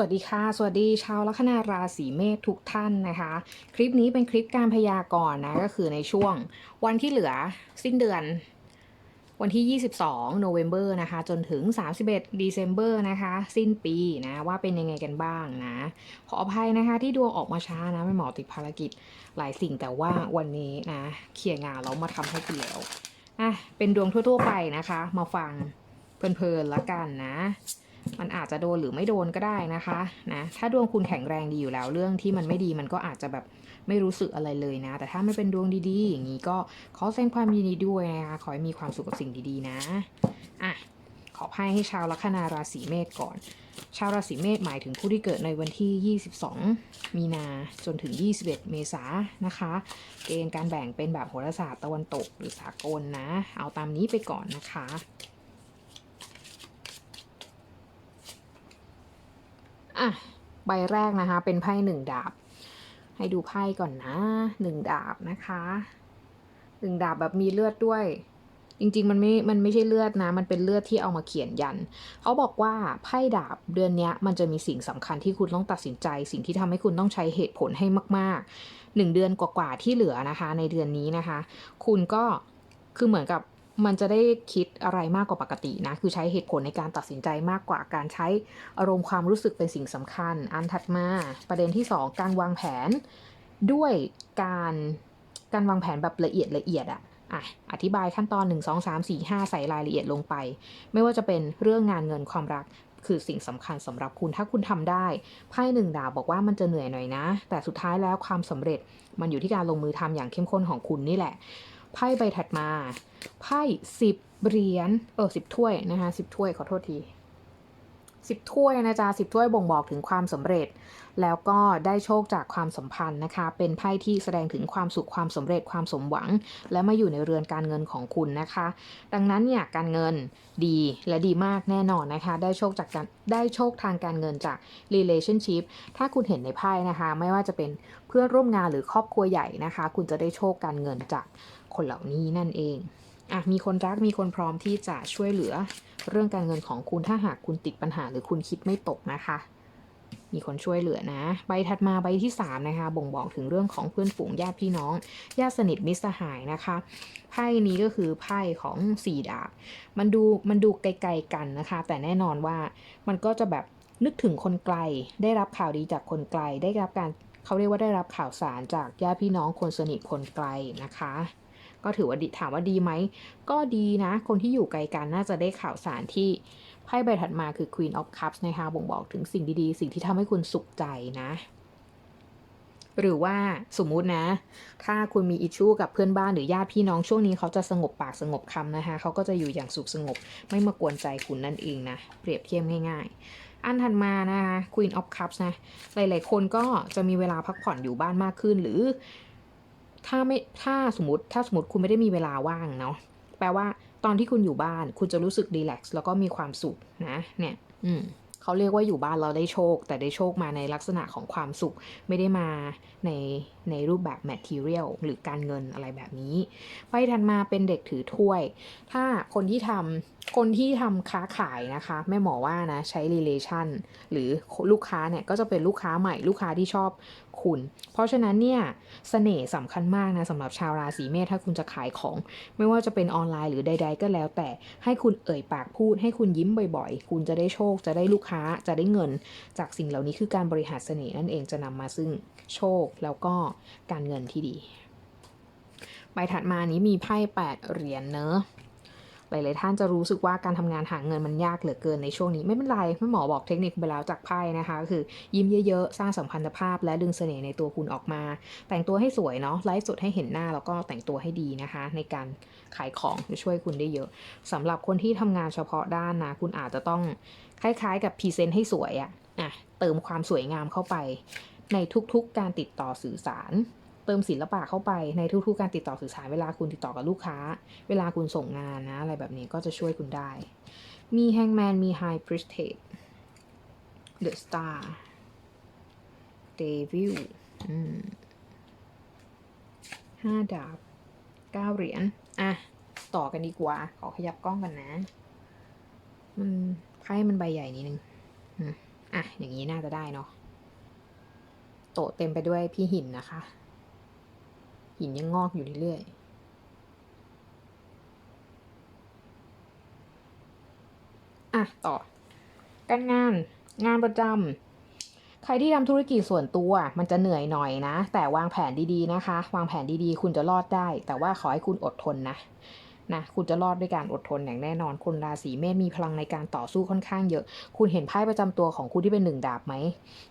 สวัสดีค่ะ สวัสดีชาวลัคนาราศีเมษทุกท่านนะคะ คลิปนี้เป็นคลิปการพยากรณ์นะก็คือในช่วงวันที่เหลือสิ้นเดือน วันที่ 22โนเวม ber นะคะ จนถึง 31 December นะคะ สิ้นปีนะว่าเป็นยังไงกันบ้างนะ ขออภัยนะคะที่ดวงออกมาช้านะไม่หมอติดภารกิจหลายสิ่งแต่ว่าวันนี้นะเคลียร์งานเรามาทำให้คุณแล้วอะเป็นดวงทั่วๆไปนะคะ มาฟังเพลินๆละกันนะ มันอาจจะโดนหรือไม่โดนก็ได้นะคะนะถ้าดวงคุณแข็งแรงดีอยู่แล้ว เรื่องที่มันไม่ดีมันก็อาจจะแบบไม่รู้สึกอะไรเลยนะ แต่ถ้าไม่เป็นดวงดีๆ อย่างนี้ก็ขอแสดงความยินดีด้วยนะคะขอให้มีความสุขกับสิ่งดีๆนะอะขอไพ่ให้ชาวลัคนาราศีเมษก่อน ชาวราศีเมษหมายถึงผู้ที่เกิดในวันที่ 22 มีนาจนถึง 21 เมษายนนะคะ เกณฑ์การแบ่งเป็นแบบโหราศาสตร์ตะวันตกหรือสากลนะ เอาตามนี้ไปก่อนนะคะ อะใบแรกนะคะ เป็นไพ่หนึ่งดาบ ให้ดูไพ่ก่อนนะหนึ่งดาบนะคะหนึ่งดาบแบบมีเลือดด้วย จริงๆมันไม่ มันไม่ใช่เลือดนะ มันเป็นเลือดที่เอามาเขียนยัน เขาบอกว่าไพ่ดาบเดือนนี้มันจะมีสิ่งสำคัญที่คุณต้องตัดสินใจ สิ่งที่ทำให้คุณต้องใช้เหตุผลให้มากๆหนึ่งเดือนกว่าๆที่เหลือนะคะ ในเดือนนี้นะคะ คุณก็คือเหมือนกับ มันจะได้คิดอะไรมากกว่าปกตินะ คือใช้เหตุผลในการตัดสินใจมากกว่าการใช้อารมณ์ความรู้สึกเป็นสิ่งสำคัญ อันถัดมาประเด็นที่ 2 การวางแผนด้วยการการวางแผนแบบละเอียดละเอียดอะอะอธิบายขั้นตอน 1 2 3 4 5 ใส่รายละเอียดลงไป ไม่ว่าจะเป็นเรื่องงานเงินความรักคือสิ่งสำคัญสำหรับคุณถ้าคุณทำได้ไพ่หนึ่งดาวบอกว่ามันจะเหนื่อยหน่อยนะ แต่สุดท้ายแล้วความสำเร็จมันอยู่ที่การลงมือทำอย่างเข้มข้นของคุณนี่แหละ ไพ่ใบถัดมา ไพ่สิบเหรียญเออสิบถ้วยนะคะสิบถ้วยขอโทษทีสิบถ้วยนะจ๊ะสิบถ้วยบ่งบอกถึงความสำเร็จ แล้วก็ได้โชคจากความสัมพันธ์นะคะ เป็นไพ่ที่แสดงถึงความสุขความสำเร็จความสมหวัง และมาอยู่ในเรือนการเงินของคุณนะคะ ดังนั้นเนี่ยการเงินดีและดีมากแน่นอนนะคะ ได้โชคจากการได้โชคทางการเงินจาก relationship ถ้าคุณเห็นในไพ่นะคะ ไม่ว่าจะเป็นเพื่อนร่วมงานหรือครอบครัวใหญ่นะคะ คุณจะได้โชคการเงินจาก คนเหล่านี้นั่นเองอะมีคนรักมีคนพร้อมที่จะช่วยเหลือเรื่องการเงินของคุณถ้าหากคุณติดปัญหาหรือคุณคิดไม่ตกนะคะ มีคนช่วยเหลือนะ ใบถัดมาใบที่ 3 นะคะ บ่งบอกถึงเรื่องของเพื่อนฝูงญาติพี่น้องญาติสนิทมิตรสหายนะคะไพ่นี้ก็คือไพ่ของสี่ดาบมันดูมันดูไกลๆกันนะคะ แต่แน่นอนว่ามันก็จะแบบนึกถึงคนไกล ได้รับข่าวดีจากคนไกล ได้รับการเขาเรียกว่าได้รับข่าวสารจากญาติพี่น้องคนสนิทคนไกลนะคะ ก็ถือว่าดีถามว่าดีไหม ก็ดีนะ คนที่อยู่ไกลกันน่าจะได้ข่าวสารที่ไพ่ใบถัดมาคือ Queen of Cups นะคะบ่งบอกถึงสิ่งดีๆ สิ่งที่ทำให้คุณสุขใจนะ หรือว่าสมมุตินะ ถ้าคุณมีอิชชูกับเพื่อนบ้านหรือญาติพี่น้องช่วงนี้เขาจะสงบปากสงบคำนะคะ เขาก็จะอยู่อย่างสุขสงบ ไม่มากวนใจคุณนั่นเองนะ เปรียบเทียบง่ายๆอันถัดมานะคะ Queen of Cups นะ หลาย ๆ คนก็จะมีเวลาพักผ่อนอยู่บ้านมากขึ้น หรือ ถ้าไม่ถ้าสมมติถ้าสมมติคุณไม่ได้มีเวลาว่างเนาะแปลว่าตอนที่คุณอยู่บ้าน คุณจะรู้สึกดีแลกซ์แล้วก็มีความสุขนะ เนี่ย อืม เขาเรียกว่าอยู่บ้านเราได้โชค แต่ได้โชคมาในลักษณะของความสุข ไม่ได้มาในในรูปแบบ material หรือการเงินอะไรแบบนี้ ไปถัดมาเป็นเด็กถือถ้วย ถ้าคนที่ทำคนที่ทำค้าขายนะคะแม่หมอว่านะใช้ relation หรือลูกค้าเนี่ยก็จะเป็นลูกค้าใหม่ลูกค้าที่ชอบคุณ เพราะฉะนั้นเนี่ยสเสน่ห์สำคัญมากนะสำหรับชาวราศีเมษถ้าคุณจะขายของ ไม่ว่าจะเป็นออนไลน์หรือใด ๆ ก็แล้วแต่ให้คุณเอ่ยปากพูด ให้คุณยิ้มบ่อยๆ คุณจะได้โชคจะได้ลูกค้าจะได้เงิน จากสิ่งเหล่านี้คือการบริหารเสน่ห์นั่นเองจะนำมาซึ่งโชคแล้วก็การเงินที่ดี ใบถัดมานี้มีไพ่แปดเหรียญเนอะ หลาย ๆ ท่านจะรู้สึกว่าการทำงานหาเงินมันยากเหลือเกินในช่วงนี้ไม่เป็นไรแม่หมอบอกเทคนิคไปแล้วจากไพ่นะคะก็คือยิ้มเยอะ ๆ สร้างสัมพันธภาพ และดึงเสน่ห์ในตัวคุณออกมา แต่งตัวให้สวยเนาะไลฟ์สดให้เห็นหน้าแล้วก็แต่งตัวให้ดีนะคะ ในการขายของจะช่วยคุณได้เยอะสำหรับคนที่ทำงานเฉพาะด้านนะคุณอาจจะต้องคล้าย ๆ กับพรีเซนต์ให้สวยอะอะเติมความสวยงามเข้าไป ในทุกๆการติดต่อสื่อสาร เติมศิลปะเข้าไปในทุกๆการติดต่อสื่อสารเวลาคุณติดต่อกับลูกค้า เวลาคุณส่งงานนะ อะไรแบบนี้ก็จะช่วยคุณได้ มีแฮงแมนมีไฮพริสเท e เดอะสตาร์เดวิลห้าดาบเก้าเหรียญอะ ต่อกันดีกว่า ขอขยับกล้องกันนะ มันไพ่มันใบใหญ่นิดนึงอะ อย่างนี้น่าจะได้เนาะโตเต็มไปด้วยพี่หินนะคะ หินยังงอกอยู่เรื่อยๆอะต่อ การงานงานประจำใครที่ทำธุรกิจส่วนตัวมันจะเหนื่อยหน่อยนะ แต่วางแผนดีๆนะคะ วางแผนดีๆ คุณจะรอดได้ แต่ว่าขอให้คุณอดทนนะ นะคุณจะรอดด้วยการอดทนอย่างแน่นอนคุณราศีเมษมีพลังในการต่อสู้ค่อนข้างเยอะ คุณเห็นไพ่ประจำตัวของคุณที่เป็นหนึ่งดาบไหม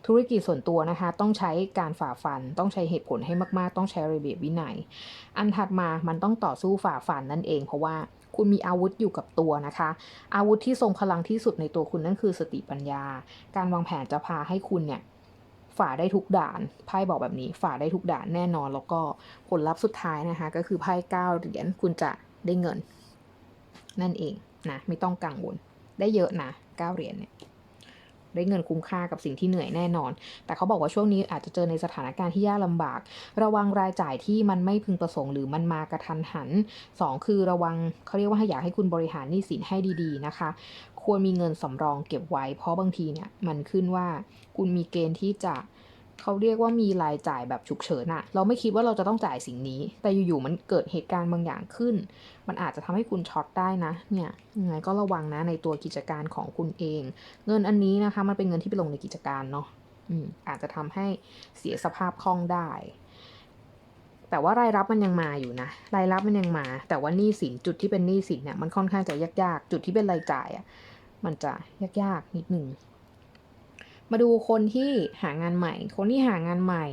ธุรกิจส่วนตัวนะคะ ต้องใช้การฝ่าฟัน ต้องใช้เหตุผลให้มากๆ ต้องใช้ระเบียบวินัย อันถัดมามันต้องต่อสู้ฝ่าฟันนั่นเอง เพราะว่าคุณมีอาวุธอยู่กับตัวนะคะ อาวุธที่ทรงพลังที่สุดในตัวคุณนั่นคือสติปัญญา การวางแผนจะพาให้คุณเนี่ยฝ่าได้ทุกด่านไพ่บอกแบบนี้ฝ่าได้ทุกด่านแน่นอน แล้วก็ผลลัพธ์สุดท้ายนะคะ ก็คือไพ่เก้าเหรียญคุณจะ ได้เงิน นั่นเองนะไม่ต้องกังวล ได้เยอะนะเก้าเหรียญเนี่ยได้เงินคุ้มค่ากับสิ่งที่เหนื่อยแน่นอน แต่เขาบอกว่าช่วงนี้อาจจะเจอในสถานการณ์ที่ยากลำบาก ระวังรายจ่ายที่มันไม่พึงประสงค์หรือมันมากระทันหันสองคือระวังเขาเรียกว่าอยากให้คุณบริหารหนี้สินให้ดีๆนะคะ ควรมีเงินสำรองเก็บไว้ เพราะบางทีเนี่ยมันขึ้นว่าคุณมีเกณฑ์ที่จะ เขาเรียกว่ามีรายจ่ายแบบฉุกเฉินอะเราไม่คิดว่าเราจะต้องจ่ายสิ่งนี้ แต่อยู่ๆมันเกิดเหตุการณ์บางอย่างขึ้น มันอาจจะทำให้คุณช็อตได้นะ เนี่ยยังไงก็ระวังนะในตัวกิจการของคุณเอง เงินอันนี้นะคะมันเป็นเงินที่ไปลงในกิจการเนาะอืมอาจจะทำให้เสียสภาพคล่องได้ แต่ว่ารายรับมันยังมาอยู่นะ รายรับมันยังมา แต่ว่าหนี้สินจุดที่เป็นหนี้สินเนี่ยมันค่อนข้างจะยากๆ จุดที่เป็นรายจ่ายอะ่ะมันจะยากๆนิดหนึ่ง มาดูคนที่หางานใหม่ คนที่หางานใหม่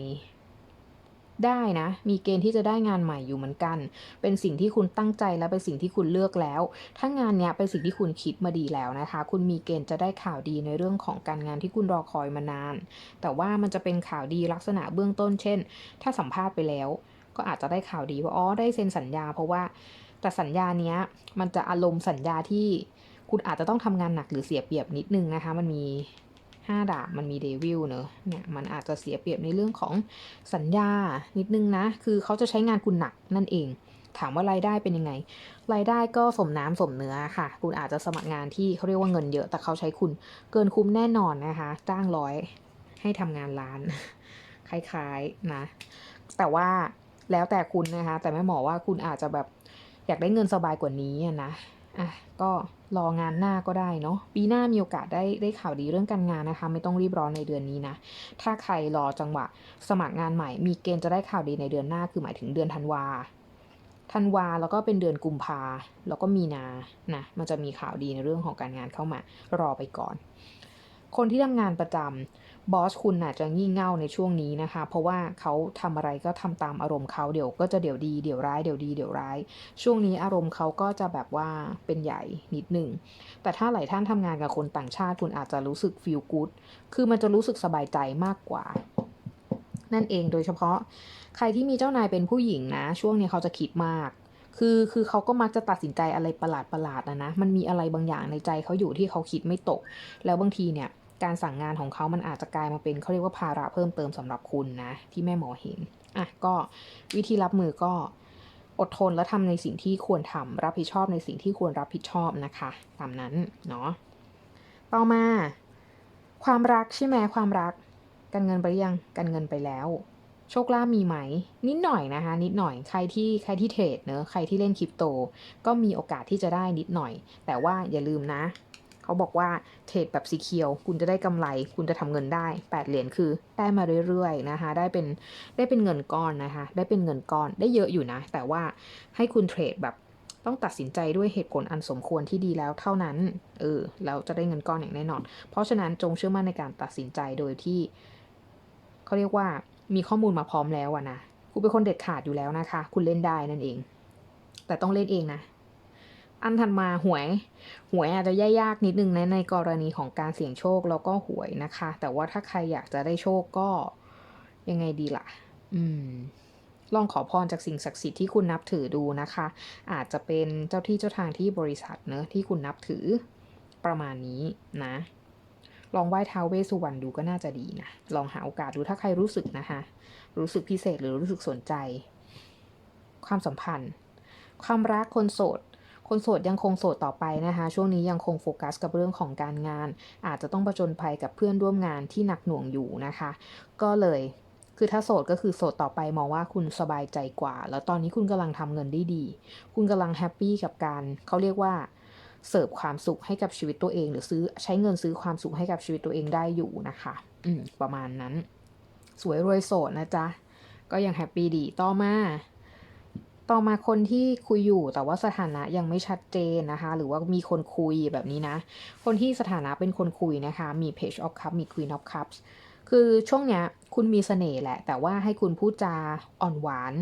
ได้นะ มีเกณฑ์ที่จะได้งานใหม่อยู่เหมือนกัน เป็นสิ่งที่คุณตั้งใจและเป็นสิ่งที่คุณเลือกแล้ว ถ้างานเนี้ยเป็นสิ่งที่คุณคิดมาดีแล้วนะคะ คุณมีเกณฑ์จะได้ข่าวดีในเรื่องของการงานที่คุณรอคอยมานาน แต่ว่ามันจะเป็นข่าวดีลักษณะเบื้องต้น เช่น ถ้าสัมภาษณ์ไปแล้ว ก็อาจจะได้ข่าวดีว่า อ๋อ ได้เซ็นสัญญา เพราะว่า แต่สัญญาเนี้ย มันจะอารมณ์สัญญาที่ คุณอาจจะต้องทำงานหนักหรือเสียเปรียบนิดนึงนะคะ มันมี ห้าดาบมันมีเดวิลเนอะเนี่ยมันอาจจะเสียเปรียบในเรื่องของสัญญานิดนึงนะ คือเขาจะใช้งานคุณหนักนั่นเอง ถามว่ารายได้เป็นยังไง รายได้ก็สมน้ำสมเนื้อค่ะ คุณอาจจะสมัครงานที่เขาเรียกว่าเงินเยอะ แต่เขาใช้คุณเกินคุ้มแน่นอนนะคะจ้างร้อยให้ทำงานล้าน คล้ายๆนะ แต่ว่าแล้วแต่คุณนะคะ แต่แม่หมอว่าคุณอาจจะแบบอยากได้เงินสบายกว่านี้นะอะก็รองานหน้าก็ได้เนาะปีหน้ามีโอกาสได้ได้ข่าวดีเรื่องการงานนะคะ ไม่ต้องรีบร้อนในเดือนนี้นะ ถ้าใครรอจังหวะสมัครงานใหม่ มีเกณฑ์จะได้ข่าวดีในเดือนหน้าคือหมายถึงเดือนธันวาธันวาแล้วก็เป็นเดือนกุมภาแล้วก็มีนานะมันจะมีข่าวดีในเรื่องของการงานเข้ามารอไปก่อน คนที่ทำงานประจำ บอสคุณน่ะจะงี่เง่าในช่วงนี้นะคะ เพราะว่าเขาทำอะไรก็ทำตามอารมณ์เขาเดี๋ยวก็จะเดี๋ยวดีเดี๋ยวร้ายเดี๋ยวดีเดี๋ยวร้าย ช่วงนี้อารมณ์เขาก็จะแบบว่าเป็นใหญ่นิดหนึ่ง แต่ถ้าหลายท่านทำงานกับคนต่างชาติคุณอาจจะรู้สึก feel good คือมันจะรู้สึกสบายใจมากกว่า นั่นเองโดยเฉพาะ ใครที่มีเจ้านายเป็นผู้หญิงนะ ช่วงนี้เขาจะคิดมากคือคือเขาก็มักจะตัดสินใจอะไรประหลาดประหลาดนะนะ มันมีอะไรบางอย่างในใจเขาอยู่ที่เขาคิดไม่ตก แล้วบางทีเนี่ย การสั่งงานของเขามันอาจจะกลายมาเป็นเขาเรียกว่าภาระเพิ่มเติมสำหรับคุณนะ ที่แม่หมอเห็นอะก็วิธีรับมือก็อดทนและทำในสิ่งที่ควรทำรับผิดชอบในสิ่งที่ควรรับผิดชอบนะคะตามนั้นเนาะต่อมา ความรักใช่ไหมความรักการเงินไปยังการเงินไปแล้ว โชคลาภมีไหม นิดหน่อยนะคะ นิดหน่อยใครที่ใครที่เทรดเนอะใครที่เล่นคริปโต ก็มีโอกาสที่จะได้นิดหน่อย แต่ว่าอย่าลืมนะ เขาบอกว่าเทรดแบบสีเขียว คุณจะได้กำไร คุณจะทำเงินได้ 8 เหรียญคือได้มาเรื่อยๆนะคะ ได้เป็นได้เป็นเงินก้อนนะคะ ได้เป็นเงินก้อนได้เยอะอยู่นะ แต่ว่าให้คุณเทรดแบบต้องตัดสินใจด้วยเหตุผลอันสมควรที่ดีแล้วเท่านั้น เออแล้วจะได้เงินก้อนอย่างแน่นอน เพราะฉะนั้นจงเชื่อมั่นในการตัดสินใจโดยที่เขาเรียกว่ามีข้อมูลมาพร้อมแล้วอะนะ คุณเป็นคนเด็ดขาดอยู่แล้วนะคะ คุณเล่นได้นั่นเอง แต่ต้องเล่นเองนะ อันถัดมาหวย หวยอาจจะยากนิดนึงนะในกรณีของการเสี่ยงโชคแล้วก็หวยนะคะ แต่ว่าถ้าใครอยากจะได้โชคก็ยังไงดีล่ะ อืม ลองขอพรจากสิ่งศักดิ์สิทธิ์ที่คุณนับถือดูนะคะ อาจจะเป็นเจ้าที่เจ้าทางที่บริษัทเนอะที่คุณนับถือประมาณนี้นะ ลองไหว้ท้าวเวสุวรรณดูก็น่าจะดีนะ ลองหาโอกาสดูถ้าใครรู้สึกนะคะ รู้สึกพิเศษหรือรู้สึกสนใจ ความสัมพันธ์ ความรักคนโสด คนโสดยังคงโสดต่อไปนะคะ ช่วงนี้ยังคงโฟกัสกับเรื่องของการงาน อาจจะต้องประจนภัยกับเพื่อนร่วมงานที่หนักหน่วงอยู่นะคะ ก็เลยคือถ้าโสดก็คือโสดต่อไปมองว่าคุณสบายใจกว่า แล้วตอนนี้คุณกำลังทำเงินได้ดี คุณกำลังแฮปปี้กับการเขาเรียกว่าเสิร์ฟความสุขให้กับชีวิตตัวเอง หรือซื้อใช้เงินซื้อความสุขให้กับชีวิตตัวเองได้อยู่นะคะ อืมประมาณนั้น สวยรวยโสดนะจ๊ะก็ยังแฮปปี้ดีต่อมา ต่อมาคนที่คุยอยู่แต่ว่าสถานะยังไม่ชัดเจนนะคะ หรือว่ามีคนคุยแบบนี้นะ คนที่สถานะเป็นคนคุยนะคะ มี Page of Cups มี Queen of Cups คือช่วงเนี้ยคุณมีเสน่ห์แหละ แต่ว่าให้คุณพูดจาอ่อนหวาน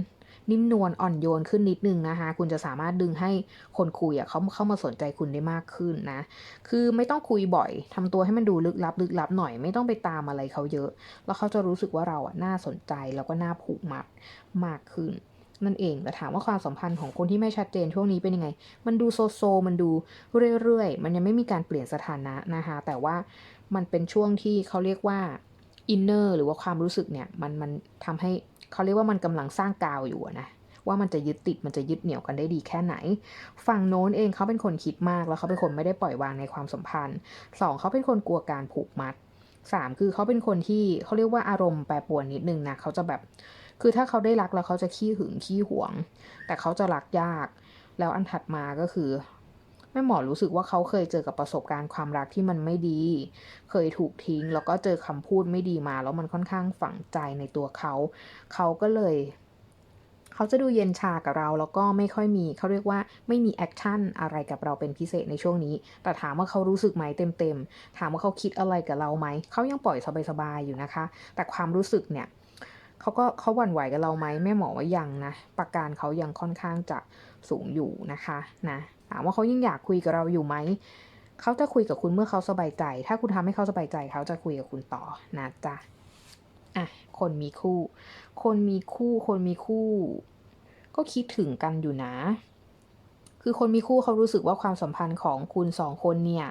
นิ่มนวลอ่อนโยนขึ้นนิดนึงนะคะ คุณจะสามารถดึงให้คนคุยอะเขาเข้ามาสนใจคุณได้มากขึ้นนะ คือไม่ต้องคุยบ่อยทำตัวให้มันดูลึกลับลึกลับหน่อยไม่ต้องไปตามอะไรเขาเยอะ แล้วเขาจะรู้สึกว่าเราอะน่าสนใจแล้วก็น่าผูกมัดมากขึ้น นั่นเอง แต่ถามว่าความสัมพันธ์ของคนที่ไม่ชัดเจนช่วงนี้เป็นยังไง มันดูโซโซ มันดูเรื่อยๆ มันยังไม่มีการเปลี่ยนสถานะนะคะ แต่ว่ามันเป็นช่วงที่เขาเรียกว่าอินเนอร์หรือว่าความรู้สึกเนี่ย มันมันทำให้เขาเรียกว่ามันกำลังสร้างกาวอยู่นะว่ามันจะยึดติดมันจะยึดเหนี่ยวกันได้ดีแค่ไหน ฝั่งโน้นเองเขาเป็นคนคิดมากแล้วเขาเป็นคนไม่ได้ปล่อยวางในความสัมพันธ์สองเขาเป็นคนกลัวการผูกมัดสามคือเขาเป็นคนที่เขาเรียกว่าอารมณ์แปรปรวนนิดนึงนะเขาจะแบบ คือถ้าเขาได้รักแล้วเขาจะขี้หึงขี้หวง แต่เขาจะรักยาก แล้วอันถัดมาก็คือแม่หมอรู้สึกว่าเขาเคยเจอกับประสบการณ์ความรักที่มันไม่ดี เคยถูกทิ้ง แล้วก็เจอคำพูดไม่ดีมา แล้วมันค่อนข้างฝังใจในตัวเขา เขาก็เลย เขาจะดูเย็นชากับเรา แล้วก็ไม่ค่อยมี เขาเรียกว่าไม่มีแอคชั่นอะไรกับเราเป็นพิเศษในช่วงนี้ แต่ถามว่าเขารู้สึกไหมเต็มๆ ถามว่าเขาคิดอะไรกับเราไหม เขายังปล่อยสบายๆอยู่นะคะ แต่ความรู้สึกเนี่ย เขาก็เขาหวั่นไหวกับเราไหมแม่หมอว่ายังนะประการเขายังค่อนข้างจะสูงอยู่นะคะนะถามว่าเขายังอยากคุยกับเราอยู่ไหมเขาจะคุยกับคุณเมื่อเขาสบายใจ ถ้าคุณทำให้เขาสบายใจ เขาจะคุยกับคุณต่อนะจ๊ะอะคนมีคู่ คนมีคู่ คนมีคู่ ก็คิดถึงกันอยู่นะ คือคนมีคู่เขารู้สึกว่าความสัมพันธ์ของคุณสองคนเนี่ย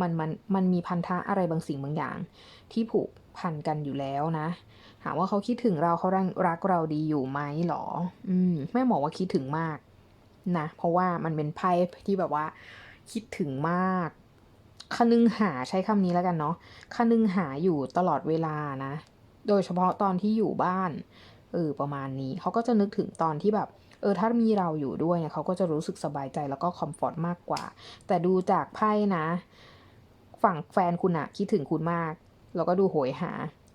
มันมันมันมีพันธะอะไรบางสิ่งบางอย่าง ที่ผูกพันกันอยู่แล้วนะถามว่าเขาคิดถึงเราเขารักรักเราดีอยู่ไหมหรอ อืมแม่หมอว่าคิดถึงมากนะเพราะว่ามันเป็นไพ่ที่แบบว่า คิดถึงมากคนึงหาใช้คำนี้แล้วกันเนาะคนึงหาอยู่ตลอดเวลานะ โดยเฉพาะตอนที่อยู่บ้านเออประมาณนี้เขาก็จะนึกถึงตอนที่แบบ เออถ้ามีเราอยู่ด้วยเนี่ยเขาก็จะรู้สึกสบายใจแล้วก็คอมฟอร์ตมากกว่า แต่ดูจากไพ่นะ ฝั่งแฟนคุณอะคิดถึงคุณมาก แล้วก็ดูโหยหา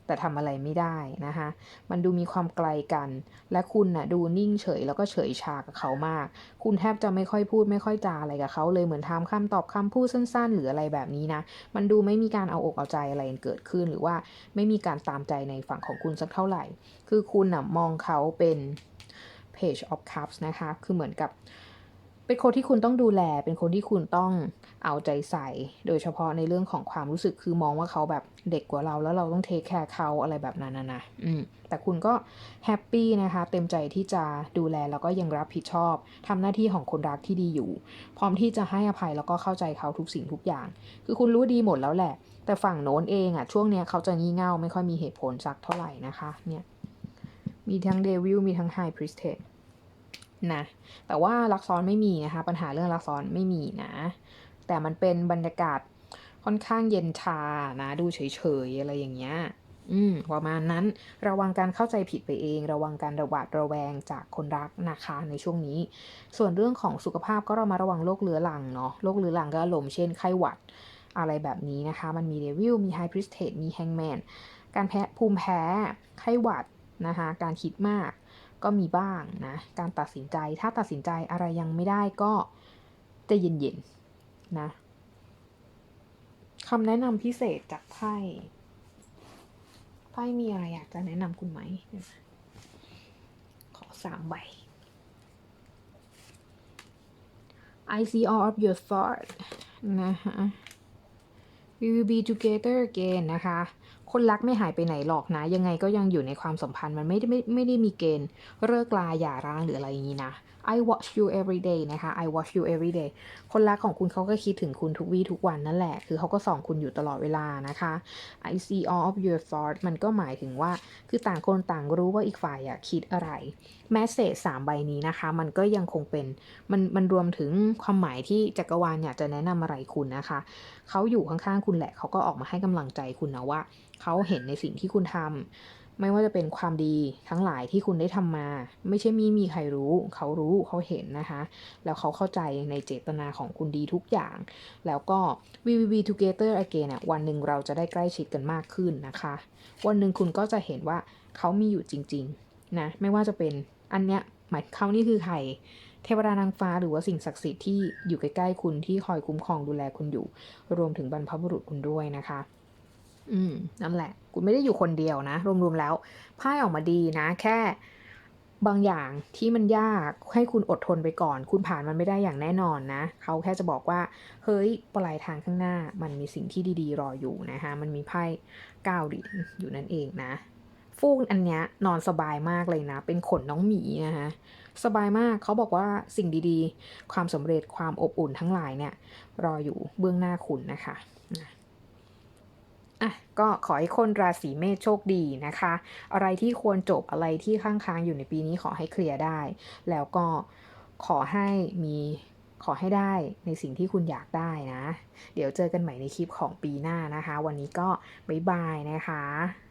แต่ทำอะไรไม่ได้นะคะ มันดูมีความไกลกัน และคุณน่ะดูนิ่งเฉยแล้วก็เฉยชากับเขามาก คุณแทบจะไม่ค่อยพูดไม่ค่อยจาอะไรกับเขาเลยเหมือนทำคำตอบคำพูดสั้น ๆ หรืออะไรแบบนี้นะ มันดูไม่มีการเอาอกเอาใจอะไรเกิดขึ้น หรือว่าไม่มีการตามใจในฝั่งของคุณสักเท่าไหร่ คือคุณน่ะมองเขาเป็น page of cups นะคะ คือเหมือนกับ เป็นคนที่คุณต้องดูแล เป็นคนที่คุณต้องเอาใจใส่ โดยเฉพาะในเรื่องของความรู้สึกคือมองว่าเขาแบบเด็กกว่าเราแล้วเราต้องเทคแคร์เขาอะไรแบบนั้นนะนะอืมแต่คุณก็แฮปปี้นะคะ เต็มใจที่จะดูแลแล้วก็ยังรับผิดชอบทำหน้าที่ของคนรักที่ดีอยู่ พร้อมที่จะให้อภัยแล้วก็เข้าใจเขาทุกสิ่งทุกอย่าง คือคุณรู้ดีหมดแล้วแหละ แต่ฝั่งโน้นเองอะช่วงเนี้ยเขาจะงี่เง่าไม่ค่อยมีเหตุผลสักเท่าไหร่นะคะเนี่ย มีทั้งเดวิลมีทั้งไฮพริสเทสนะแต่ว่ารักซ้อนไม่มีนะคะ ปัญหาเรื่องรักซ้อนไม่มีนะ แต่มันเป็นบรรยากาศค่อนข้างเย็นชานะ ดูเฉยๆอะไรอย่างเงี้ยอืมประมาณนั้นระวังการเข้าใจผิดไปเอง ระวังการระบาดระแวงจากคนรักนะคะในช่วงนี้ ส่วนเรื่องของสุขภาพก็เรามาระวังโรคเรื้อรังเนาะโรคเรื้อรังก็ลมเช่นไข้หวัดอะไรแบบนี้นะคะ มันมีเดวิลมีไฮพริสเทสมีแฮงแมนการแพ้ภูมิแพ้ไข้หวัด นะคะการคิดมากก็มีบ้างนะ การตัดสินใจถ้าตัดสินใจอะไรยังไม่ได้ก็จะเย็นๆนะคำแนะนำพิเศษจากไพ่ไพ่มีอะไรอยากจะแนะนำคุณไหม ขอสามใบ I see all of your thoughts นะคะ we will be together again นะคะ คนรักไม่หายไปไหนหรอกนะ ยังไงก็ยังอยู่ในความสัมพันธ์มันไม่ได้ไม่ไม่ได้มีเกณฑ์เลิกลาหย่าร้างหรืออะไรอย่างนี้นะ I watch you every day นะคะ I watch you every day คนรักของคุณเขาก็คิดถึงคุณทุกวี่ทุกวันนั่นแหละ คือเขาก็ส่องคุณอยู่ตลอดเวลานะคะ I see all of your thoughts มันก็หมายถึงว่า คือต่างคนต่างรู้ว่าอีกฝ่ายอะคิดอะไร แมสเซจสามใบนี้นะคะ มันก็ยังคงเป็น มันมันรวมถึงความหมายที่จักรวาลอยากจะแนะนำอะไรคุณนะคะ เขาอยู่ข้างๆคุณแหละ เขาก็ออกมาให้กำลังใจคุณนะว่า เขาเห็นในสิ่งที่คุณทำไม่ว่าจะเป็นความดีทั้งหลายที่คุณได้ทำมา ไม่ใช่มีมีใครรู้ เขารู้เขาเห็นนะคะ แล้วเขาเข้าใจในเจตนาของคุณดีทุกอย่าง แล้วก็ we will be together again วันหนึ่งเราจะได้ใกล้ชิดกันมากขึ้นนะคะ วันหนึ่งคุณก็จะเห็นว่าเขามีอยู่จริงๆนะไม่ว่าจะเป็นอันเนี้ยหมายเขานี่คือใครเทวดานางฟ้าหรือว่าสิ่งศักดิ์สิทธิ์ที่อยู่ใกล้ๆคุณที่คอยคุ้มครองดูแลคุณอยู่ รวมถึงบรรพบุรุษคุณด้วยนะคะ อืมนั่นแหละ คุณไม่ได้อยู่คนเดียวนะ รวมๆแล้วไพ่ออกมาดีนะ แค่บางอย่างที่มันยากให้คุณอดทนไปก่อน คุณผ่านมันไม่ได้อย่างแน่นอนนะ เขาแค่จะบอกว่า เฮ้ยปลายทางข้างหน้า มันมีสิ่งที่ดีๆ รออยู่นะคะมันมีไพ่ก้าเหรียญอยู่นั่นเองนะ ฟูกอันเนี้ยนอนสบายมากเลยนะ เป็นขนน้องหมีนะคะสบายมากเขาบอกว่าสิ่งดีๆ ความสำเร็จความอบอุ่นทั้งหลายเนี่ย รออยู่เบื้องหน้าคุณนะคะ อะก็ขอให้คนราศีเมษโชคดีนะคะ อะไรที่ควรจบอะไรที่ข้างค้างอยู่ในปีนี้ขอให้เคลียร์ได้ แล้วก็ขอให้มีขอให้ได้ในสิ่งที่คุณอยากได้นะ เดี๋ยวเจอกันใหม่ในคลิปของปีหน้านะคะ วันนี้ก็บ๊ายบายนะคะ